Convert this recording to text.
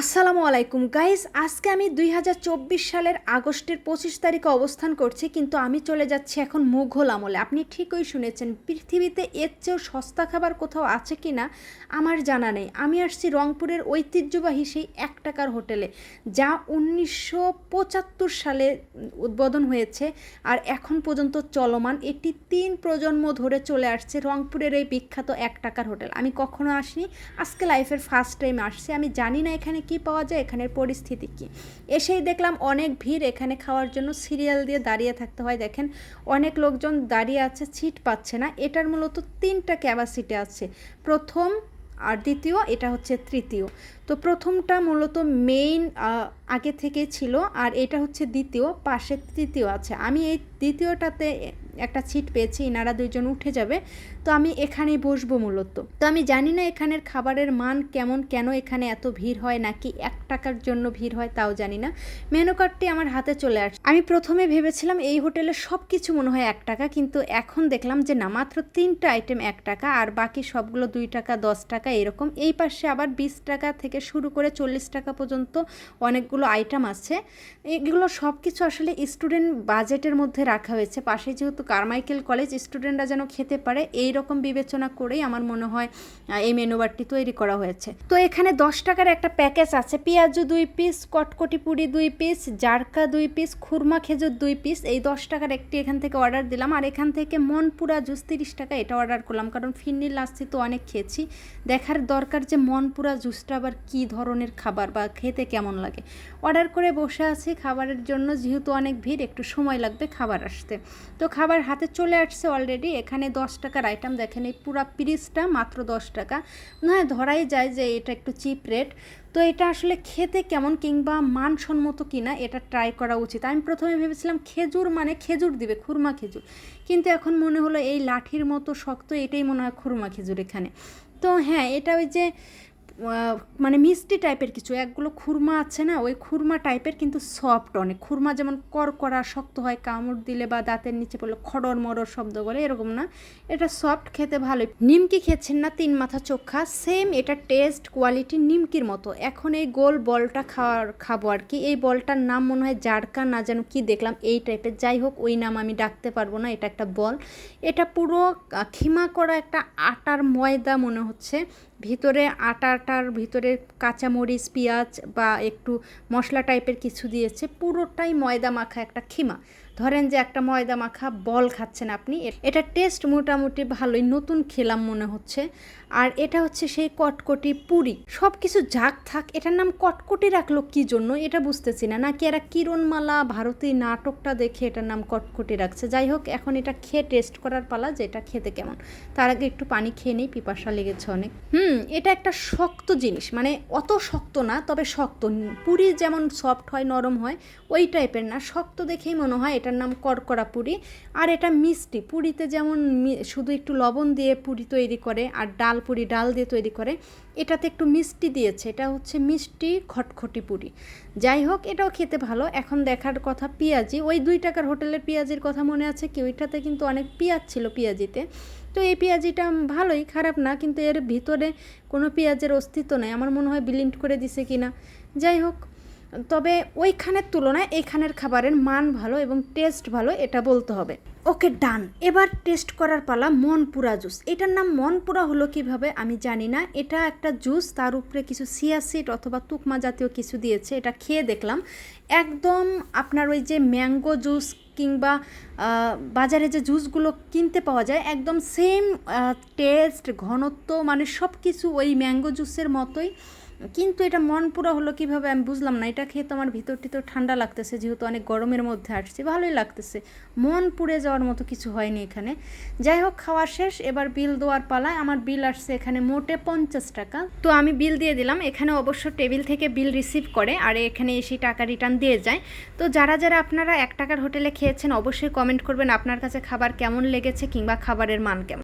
আসসালামু আলাইকুম। গাইস, আজকে আমি দুই হাজার চব্বিশ সালের আগস্টের পঁচিশ তারিখে অবস্থান করছি, কিন্তু আমি চলে যাচ্ছি এখন মুঘল আমলে। আপনি ঠিকই শুনেছেন, পৃথিবীতে এর চেয়েও সস্তা খাবার কোথাও আছে কি না, আমার জানা নেই। আমি আসছি রংপুরের ঐতিহ্যবাহী সেই এক টাকার হোটেলে, যা উনিশশো পঁচাত্তর সালে উদ্বোধন হয়েছে আর এখন পর্যন্ত চলমান। এটি তিন প্রজন্ম ধরে চলে আসছে রংপুরের এই বিখ্যাত এক টাকার হোটেল। আমি কখনো আসিনি, আজকে লাইফের ফার্স্ট টাইম আসছি। আমি জানি না এখানে কি পাওয়া যায়, এখানের পরিস্থিতি কি? এসেই দেখলাম অনেক ভিড় এখানে খাওয়ার জন্য। সিরিয়াল দিয়ে দাঁড়িয়ে থাকতে হয়, দেখেন। অনেক লোকজন দাঁড়িয়ে আছে, সিট পাচ্ছে না। এটার মূলত তিনটা ক্যাপাসিটি আছে। প্রথম আর দ্বিতীয়, এটা হচ্ছে তৃতীয়। তো প্রথমটা মূলত মেইন আগে থেকে ছিল আর এটা হচ্ছে দ্বিতীয়, পাশে তৃতীয় আছে। আমি এই দ্বিতীয়টাতে একটা সিট পেয়েছি, ইনারা দুইজন উঠে যাবে। তো আমি এখানেই বসবো মূলত। তো আমি জানি না এখানের খাবারের মান কেমন, কেন এখানে এত ভিড় হয়, নাকি এক টাকার জন্য ভিড় হয় তাও জানি না। মেনু কার্ডটি আমার হাতে চলে আসে আমি প্রথমে ভেবেছিলাম এই হোটেলে সব কিছু মনে হয় এক টাকা, কিন্তু এখন দেখলাম যে না, মাত্র তিনটা আইটেম এক টাকা, আর বাকি সবগুলো দুই টাকা, দশ টাকা, এরকম। এই পাশে আবার বিশ টাকা থেকে শুরু করে চল্লিশ টাকা পর্যন্ত অনেকগুলো আইটেম আছে। এগুলো সব কিছু আসলে স্টুডেন্ট বাজেটের মধ্যে রাখা হয়েছে। পাশে যেহেতু কারমাইকেল কলেজ স্টুডেন্টরা যেন খেতে পারে, এই রকম বিবেচনা করেই আমার মনে হয় এই মেনুবারটি তৈরি করা হয়েছে। তো এখানে দশ টাকার একটা প্যাকেজ আছে, পেঁয়াজু দুই পিস, কটকটি পুরি দুই পিস, জারকা দুই পিস, খুরমা খেজুর দুই পিস, এই দশ টাকার একটি এখান থেকে অর্ডার দিলাম। আর এখান থেকে মনপুরা জুস তিরিশ টাকা এটা অর্ডার করলাম, কারণ ফিন্নির লাস্তি তো অনেক খেয়েছি। দেখার দরকার যে মনপুরা জুসটা আবার কী ধরনের খাবার বা খেতে কেমন লাগে। অর্ডার করে বসে আছি খাবারের জন্য, যেহেতু অনেক ভিড়, একটু সময় লাগবে খাবার আসতে। তো খাবার হাতে চলে আসছে অলরেডি এখানে দশ টাকার আইটেম দেখেন, এই পুরা পিরিসটা মাত্র দশ টাকা। না, ধরাই যায় যে এটা একটু চিপ রেট তো এটা আসলে খেতে কেমন কিংবা মানসম্মত কিনা এটা ট্রাই করা উচিত। আমি প্রথমে ভেবেছিলাম খেজুর মানে খেজুর দিবে, খুরমা খেজুর। কিন্তু এখন মনে হলো এই লাঠির মতো শক্ত, এটাই মনে হয় খুরমা খেজুর এখানে। তো হ্যাঁ এটা ওই যে মানে মিষ্টি টাইপের কিছু, একগুলো খুরমা আছে না, ওই খুরমা টাইপের কিন্তু সফট অনেক। খুরমা যেমন করকরা শক্ত হয়, কামড় দিলে বা দাঁতের নিচে পড়লে খড়র মরর শব্দ করে এরকম না। এটা সফট খেতে ভালোই। নিমকি খেয়েছেন না, তিন মাথা চোখা সেম এটা টেস্ট কোয়ালিটি নিমকির মতো। এখন এই গোল বলটা খাওয়ার, খাব আর কি। এই বলটার নাম মনে হয় জারকা, না যেন কি দেখলাম এই টাইপের যাই হোক, ওই নাম আমি ডাকতে পারব না, এটা একটা বল। এটা পুরো খিমা করা একটা আটার ময়দা মনে হচ্ছে। ভিতরে আটাটার ভিতরে কাঁচামরিচ, পেঁয়াজ বা একটু মশলা টাইপের কিছু দিয়েছে। পুরোটাই ময়দা মাখা একটা খিমা ধরেন যে একটা ময়দা মাখা, বল খাচ্ছেন আপনি এটা টেস্ট মোটামুটি ভালোই, নতুন খেলাম মনে হচ্ছে। আর এটা হচ্ছে সেই কটকটি পুরি। সব কিছু যাক থাক, এটার নাম কটকটি রাখল কি জন্য, এটা বুঝতেছি না। নাকি এরা কিরণমালা ভারতীয় নাটকটা দেখে এটার নাম কটকটি রাখছে। যাই হোক, এখন এটা খেয়ে টেস্ট করার পালা যে এটা খেতে কেমন। তার আগে একটু পানি খেয়ে নেই, পিপাসা লেগেছে অনেক। হুম, এটা একটা শক্ত জিনিস মানে অত শক্ত না, তবে শক্ত। পুরি যেমন সফট হয়, নরম হয়, ওই টাইপের না। শক্ত দেখেই মনে হয় এটার নাম করকরা পুরি। আর এটা মিষ্টি। পুরিতে যেমন শুধু একটু লবণ দিয়ে পুরি তৈরি করে, আর ডাল পুরি, ডাল দিয়ে তৈরি করে, এটাতে একটু মিষ্টি দিয়েছে। এটা হচ্ছে মিষ্টি খটখটি পুরি। যাই হোক, এটাও খেতে ভালো। এখন দেখার কথা পেঁয়াজি। ওই দুই টাকার হোটেলের পেঁয়াজির কথা মনে আছে কি? ওইটাতে কিন্তু অনেক পেঁয়াজ ছিল পেঁয়াজিতে। তো এই পেঁয়াজিটা ভালোই, খারাপ না, কিন্তু এর ভিতরে কোনো পেঁয়াজের অস্তিত্ব নেই। আমার মনে হয় বিলিন্ট করে দিছে কিনা। যাই হোক তবে ওইখানের তুলনায় এইখানের খাবারের মান ভালো এবং টেস্ট ভালো এটা বলতে হবে। ওকে, ডান। এবার টেস্ট করার পালা মনপুরা জুস। এটার নাম মনপুরা হলো কীভাবে আমি জানি না। এটা একটা জুস, তার উপরে কিছু সিয়াসিড অথবা তুকমা জাতীয় কিছু দিয়েছে, এটা খেয়ে দেখলাম। একদম আপনার ওই যে ম্যাঙ্গো জুস কিংবা বাজারে যে জুসগুলো কিনতে পাওয়া যায়, একদম সেম টেস্ট ঘনত্ব মানে সব কিছু ওই ম্যাঙ্গো জুসের মতোই। কিন্তু এটা মন পুরো হলো কীভাবে আমি বুঝলাম না। এটা খেয়ে তো আমার ভিতর টিতর ঠান্ডা লাগতেছে, যেহেতু অনেক গরমের মধ্যে আসছে, ভালোই লাগতেছে। মন পুড়ে যাওয়ার মতো কিছু হয়নি এখানে। যাই হোক, খাওয়া শেষ। এবার বিল দেওয়ার পালায়। আমার বিল আসছে এখানে মোটে পঞ্চাশ টাকা। তো আমি বিল দিয়ে দিলাম। এখানে অবশ্য টেবিল থেকে বিল রিসিভ করে আর এখানে এসে টাকা রিটার্ন দিয়ে যায়। তো যারা যারা আপনারা এক টাকার হোটেলে খেয়েছেন, অবশ্যই কমেন্ট করবেন আপনার কাছে খাবার কেমন লেগেছে কিংবা খাবারের মান কেমন।